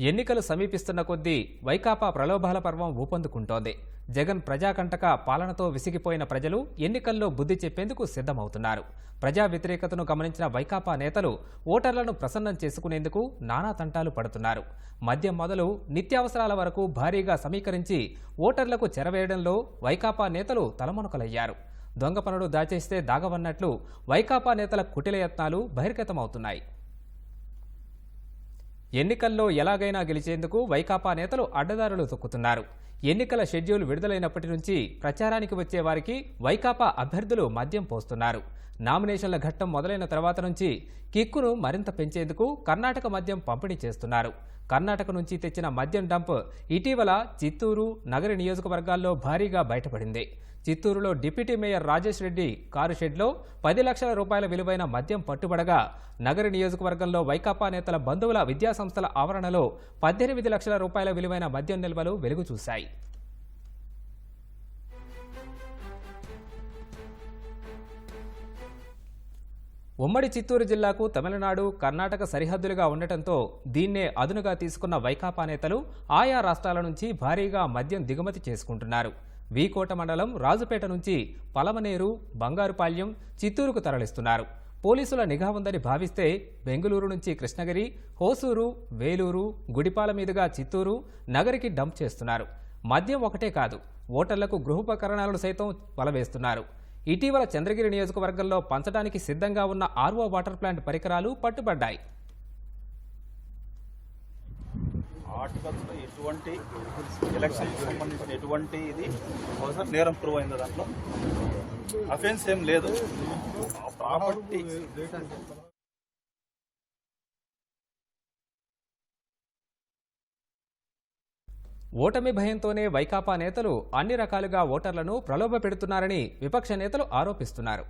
ఎన్నికలు సమీపిస్తున్న కొద్దీ వైకాపా ప్రలోభాల పర్వం ఊపందుకుంటోంది. జగన్ ప్రజాకంటక పాలనతో విసిగిపోయిన ప్రజలు ఎన్నికల్లో బుద్ధి చెప్పేందుకు సిద్ధమవుతున్నారు. ప్రజా వ్యతిరేకతను గమనించిన వైకాపా నేతలు ఓటర్లను ప్రసన్నం చేసుకునేందుకు నానా తంటాలు పడుతున్నారు. మద్యం మొదలు నిత్యావసరాల వరకు భారీగా సమీకరించి ఓటర్లకు చెరవేయడంలో వైకాపా నేతలు తలమునకలయ్యారు. దొంగ పనులు దాచేస్తే దాగవన్నట్లు వైకాపా నేతల కుటిల యత్నాలు బహిర్గతమవుతున్నాయి. ఎన్నికల్లో ఎలాగైనా గెలిచేందుకు వైకాపా నేతలు అడ్డదారులు తొక్కుతున్నారు. ఎన్నికల షెడ్యూల్ విడుదలైనప్పటి నుంచి ప్రచారానికి వచ్చే వారికి వైకాపా అభ్యర్థులు మద్యం పోస్తున్నారు. నామినేషన్ల ఘట్టం మొదలైన తర్వాత నుంచి కిక్కును మరింత పెంచేందుకు కర్ణాటక మద్యం పంపిణీ చేస్తున్నారు. కర్ణాటక నుంచి తెచ్చిన మద్యం డంప్ ఇటీవల చిత్తూరు నగరి నియోజకవర్గాల్లో భారీగా బయటపడింది. చిత్తూరులో deputy mayor Rajesh Reddy car షెడ్లో పది లక్షల రూపాయల విలువైన మద్యం పట్టుబడగా నగరి నియోజకవర్గంలో వైకాపా నేతల బంధువుల విద్యాసంస్థల ఆవరణలో పద్దెనిమిది లక్షల రూపాయల విలువైన మద్యం నిల్వలు వెలుగు చూశాయి ఉమ్మడి చిత్తూరు జిల్లాకు తమిళనాడు కర్ణాటక సరిహద్దులుగా ఉండటంతో దీన్నే అదునుగా తీసుకున్న వైకాపా నేతలు ఆయా రాష్ట్రాల నుంచి భారీగా మద్యం దిగుమతి చేసుకుంటున్నారు. వీకోట మండలం రాజుపేట నుంచి పలమనేరు బంగారుపాళ్యం చిత్తూరుకు తరలిస్తున్నారు. పోలీసుల నిఘా ఉందని భావిస్తే బెంగళూరు నుంచి కృష్ణగిరి హోసూరు వేలూరు గుడిపాల మీదుగా చిత్తూరు నగరికి డంప్ చేస్తున్నారు. మద్యం ఒకటే కాదు ఓటర్లకు గృహోపకరణాలను సైతం వలవేస్తున్నారు. ఇటీవల చంద్రగిరి నియోజకవర్గంలో పంచడానికి సిద్ధంగా ఉన్న ఆర్వో వాటర్ ప్లాంట్ పరికరాలు పట్టుబడ్డాయి. ఆర్టికల్స్ ఎటువంటి ఎలక్షన్ సంబంధించిన ఎటువంటి ఇది నేరం ప్రూవ్ అయింది దాంట్లో? అఫెన్స్ ఏం లేదు. ప్రాపర్టీ ఓటమి భయంతోనే వైకాపా నేతలు అన్ని రకాలుగా ఓటర్లను ప్రలోభ పెడుతున్నారని విపక్ష నేతలు ఆరోపిస్తున్నారు.